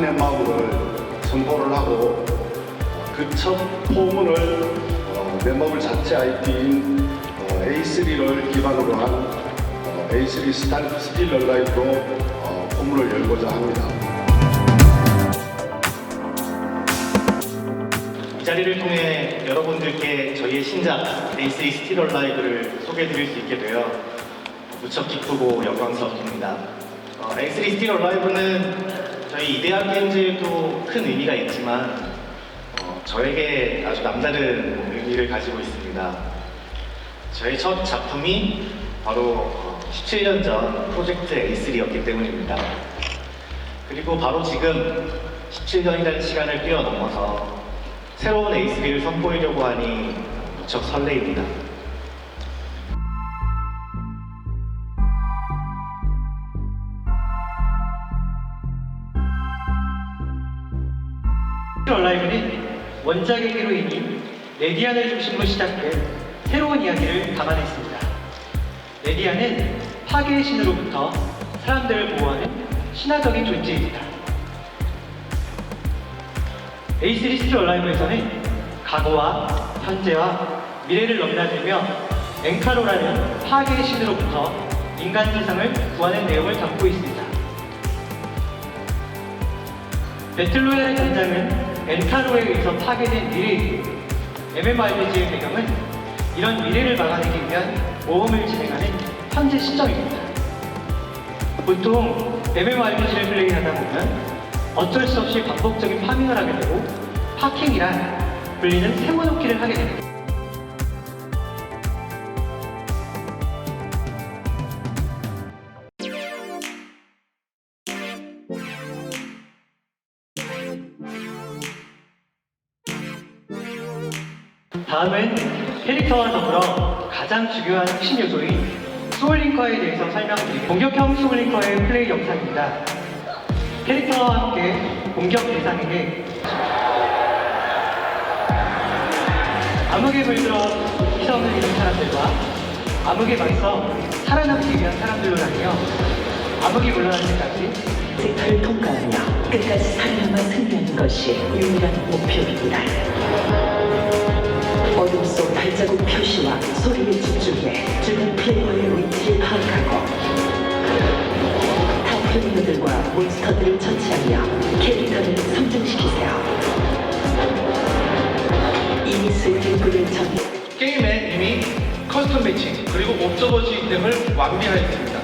넷마블을 선보를 하고 그 첫 포문을 어, 넷마블 자체 IP인 어, A3를 기반으로 한 어, A3 스탈 스틸 얼라이브로 어, 포문을 열고자 합니다. 이 자리를 통해 여러분들께 저희의 신작 A3 스틸 얼라이브를 소개해 드릴 수 있게 되어 무척 기쁘고 영광스럽습니다. 어, A3 스틸 얼라이브는 저희 이데아 게임즈에도 큰 의미가 있지만 어, 저에게 아주 남다른 의미를 가지고 있습니다. 저의 첫 작품이 바로 어, 17년 전 프로젝트 A3였기 때문입니다. 그리고 바로 지금 17년이라는 시간을 뛰어넘어서 새로운 A3를 선보이려고 하니 무척 설레입니다. 얼라이브는 원작의 히로인이 레디안을 중심으로 시작된 새로운 이야기를 담아냈습니다. 레디안은 파괴의 신으로부터 사람들을 보호하는 신화적인 존재입니다. A3 스틸 얼라이브에서는 과거와 현재와 미래를 넘나들며 엔카로라는 파괴의 신으로부터 인간 세상을 구하는 내용을 담고 있습니다. 배틀로얄의 전장은 엔타로에 의해서 파괴된 미래이고 MMORPG의 배경은 이런 미래를 막아내기 위한 모험을 진행하는 현재 시점입니다. 보통 MMORPG를 플레이하다 보면 어쩔 수 없이 반복적인 파밍을 하게 되고 파킹이란 불리는 세워놓기를 하게 됩니다. 다음은 캐릭터와 더불어 가장 중요한 핵심 요소인 소울링커에 대해서 설명드리고 공격형 소울링커의 플레이 영상입니다. 캐릭터와 함께 공격 대상에게 암흑에 물들어 희성을 잃은 사람들과 암흑에 맞서 살아남기 위한 사람들로 나뉘어 암흑이 물러날 때까지 섹터를 통과하며 끝까지 살아남아 승리하는 것이 유일한 목표입니다. 어둠 속 발자국 표시와 소리에 집중해 주변 플레이어의 위치를 파악하고 타프리너들과 몬스터들을 처치하며 캐릭터를 성장시키세요. 이미 스킨 불을 전 게임에 이미 커스텀 매칭 그리고 옵저버 시스템을 완비하였습니다.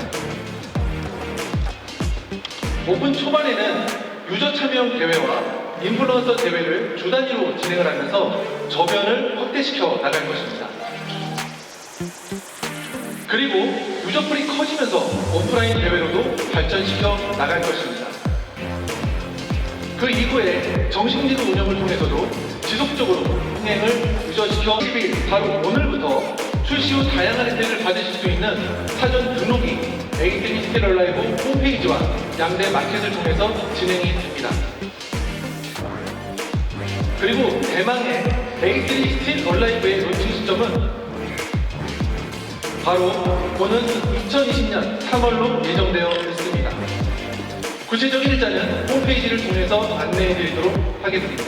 오픈 초반에는 유저 참여형 대회와 인플루언서 대회를 주 단위로 진행을 하면서 저변을 확대시켜 나갈 것입니다. 그리고 유저풀이 커지면서 오프라인 대회로도 발전시켜 나갈 것입니다. 그 이후에 정식리그 운영을 통해서도 지속적으로 흥행을 유저시켜 10일 바로 오늘부터 출시 후 다양한 혜택을 받으실 수 있는 사전 등록이 A3 스틸 얼라이브 홈페이지와 양대 마켓을 통해서 진행이 됩니다. 그리고 대망의 A3 스틸 얼라이브의 론칭 시점은 바로 오는 2020년 3월로 예정되어 있습니다. 구체적인 일자는 홈페이지를 통해서 안내해 드리도록 하겠습니다.